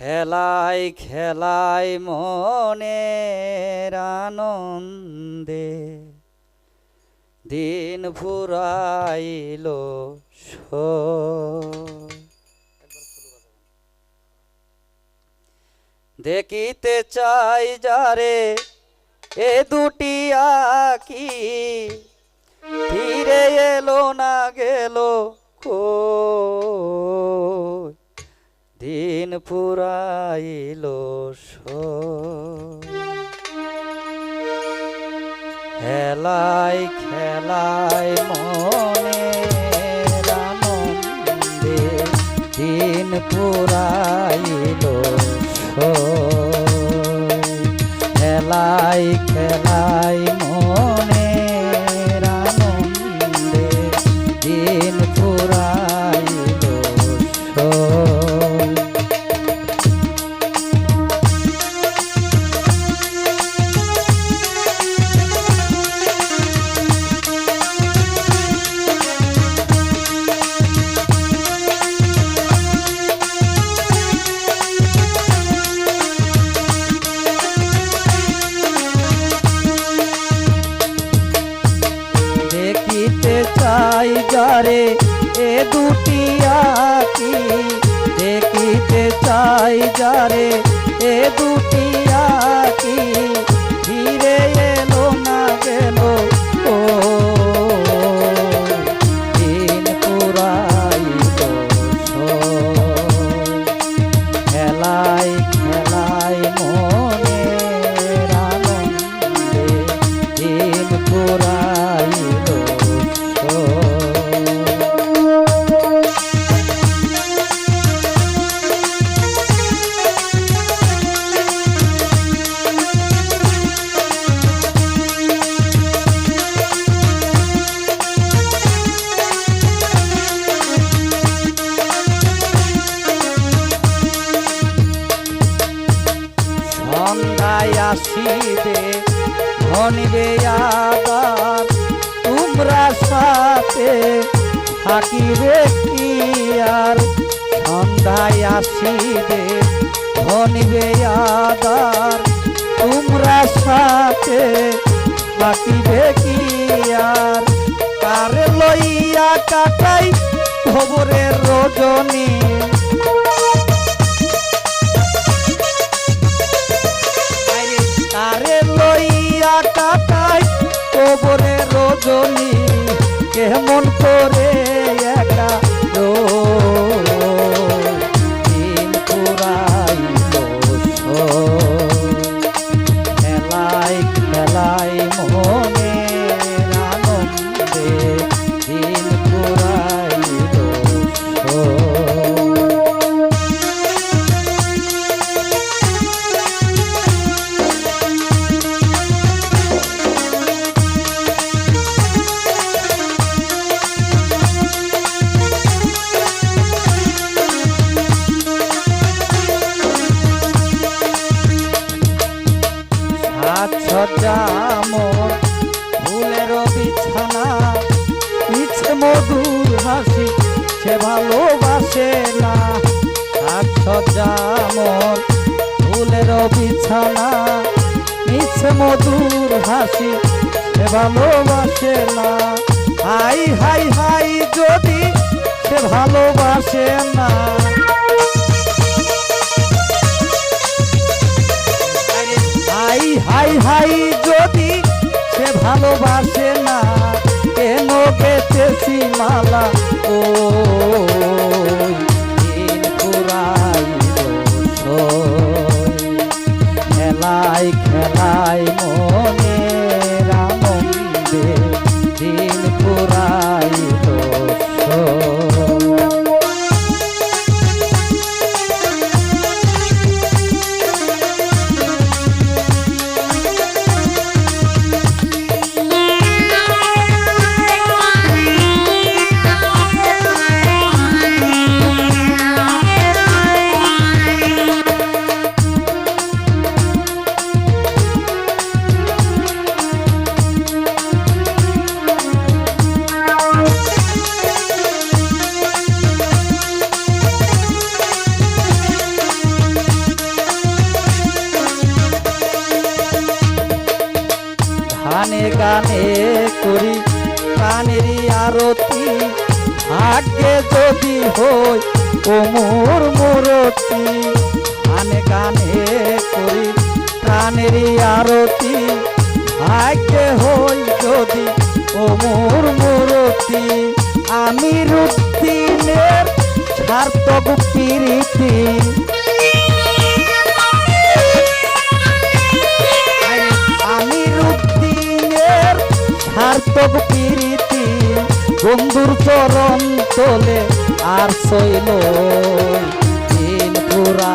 হেলাই খেলাই মনের আনন্দে দিন ফুরাইল সই। দেখিতে চাই যারে এ দুটি আকি ফিরে এলো না গেল পুরাইল। খেলাই খেলাই মনে আনন্দে দিন পুরাইল। খেলাই খেলাই চাই যারে এ দুটি আকি। দেখিতে চাই যারে এ দুটি আকি। আসিবে ধনিবে আবার তোমরা সাথে থাকিবে কি আর? সন্ধ্যায় আসিবে ধনিবে আদার তোমরা সাথে থাকিবে কি আর? কার লইয়া কাটাই খবরের রজনী? রজনী কেমন করে সাজসজ্জা মোর, ফুলের বিছানা ইচ্ছে মধুর হাসি, সে ভালোবাসে না। সাজসজ্জা মোর, ফুলের বিছানা ইচ্ছে মধুর হাসি, সে ভালোবাসে না। হাই হাই হাই, যদি সে ভালোবাসে না। ভালোবাসে না। কেন পেতেছি মালা ও গানে করি, প্রাণেরই আরতি। ভাগ্যে যদি হই ওমর মূরতি, গানে গানে করি, প্রাণেরই আরতি। ভাগ্যে হই যদি ওমর মূরতি, আমি রুদ্দিনের সার্থক প্রীতি। বন্ধুর চরণ তোলে আর সইল পুরা